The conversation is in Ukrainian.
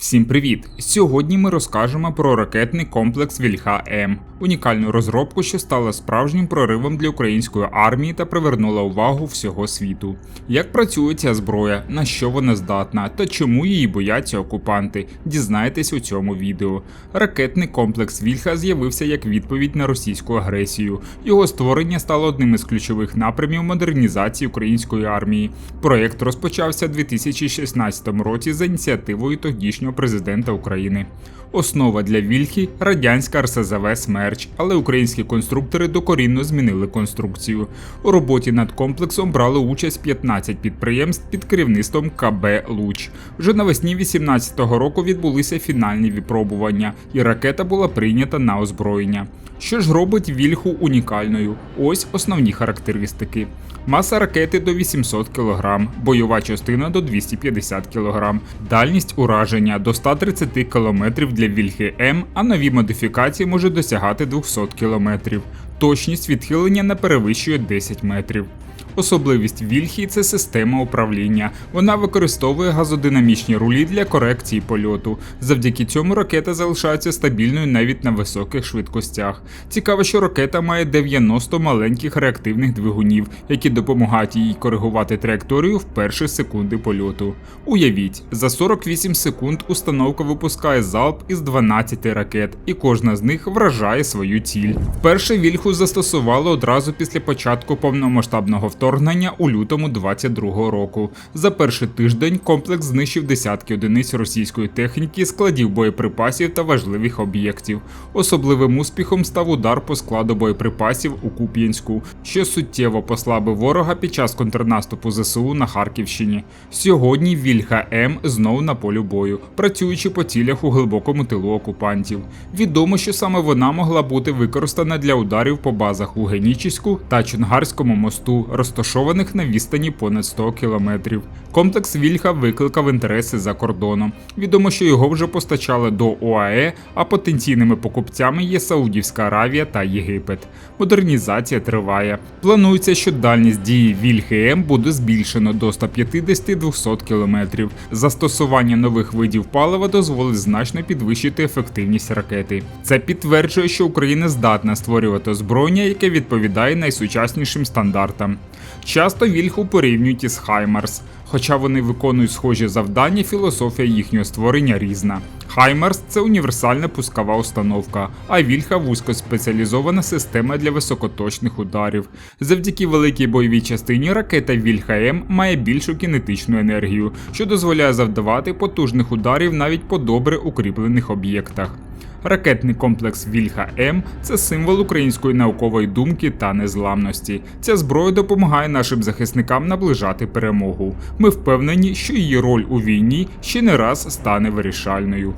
Всім привіт! Сьогодні ми розкажемо про ракетний комплекс Вільха М, унікальну розробку, що стала справжнім проривом для української армії та привернула увагу всього світу. Як працює ця зброя, на що вона здатна та чому її бояться окупанти, дізнаєтесь у цьому відео. Ракетний комплекс Вільха з'явився як відповідь на російську агресію. Його створення стало одним із ключових напрямів модернізації української армії. Проєкт розпочався у 2016 році за ініціативою тодішнього президента України. Основа для Вільхи радянська РСЗВ Смерч, але українські конструктори докорінно змінили конструкцію. У роботі над комплексом брали участь 15 підприємств під керівництвом КБ Луч. Вже навесні 2018 року відбулися фінальні випробування, і ракета була прийнята на озброєння. Що ж робить Вільху унікальною? Ось основні характеристики. Маса ракети до 800 кг, бойова частина до 250 кг, дальність ураження до 130 км для Вільхи М, а нові модифікації можуть досягати 200 км. Точність відхилення не перевищує 10 метрів. Особливість Вільхі це система управління. Вона використовує газодинамічні рулі для корекції польоту. Завдяки цьому ракета залишається стабільною навіть на високих швидкостях. Цікаво, що ракета має 90 маленьких реактивних двигунів, які допомагають їй коригувати траєкторію в перші секунди польоту. Уявіть, за 48 секунд установка випускає залп із 12 ракет, і кожна з них вражає свою ціль. Вперше Вільху застосували одразу після початку повномасштабного вторгнення у лютому 22 року. За перший тиждень комплекс знищив десятки одиниць російської техніки, складів боєприпасів та важливих об'єктів. Особливим успіхом став удар по складу боєприпасів у Куп'янську, що суттєво послабив ворога під час контрнаступу ЗСУ на Харківщині. Сьогодні Вільха М знов на полю бою, працюючи по цілях у глибокому тилу окупантів. Відомо, що саме вона могла бути використана для ударів по базах у Генічіську та Чонгарському мосту, розташованих на відстані понад 100 кілометрів. Комплекс Вільха викликав інтереси за кордоном. Відомо, що його вже постачали до ОАЕ, а потенційними покупцями є Саудівська Аравія та Єгипет. Модернізація триває. Планується, що дальність дії Вільхи М буде збільшено до 150-200 кілометрів. Застосування нових видів палива дозволить значно підвищити ефективність ракети. Це підтверджує, що Україна здатна створювати озброєння, яке відповідає найсучаснішим стандартам. Часто Вільху порівнюють із Хаймарс. Хоча вони виконують схожі завдання, філософія їхнього створення різна. Хаймарс це універсальна пускова установка, а Вільха вузькоспеціалізована система для високоточних ударів. Завдяки великій бойовій частині ракета Вільха М має більшу кінетичну енергію, що дозволяє завдавати потужних ударів навіть по добре укріплених об'єктах. Ракетний комплекс Вільха М це символ української наукової думки та незламності. Ця зброя допомагає нашим захисникам наближати перемогу. Ми впевнені, що її роль у війні ще не раз стане вирішальною.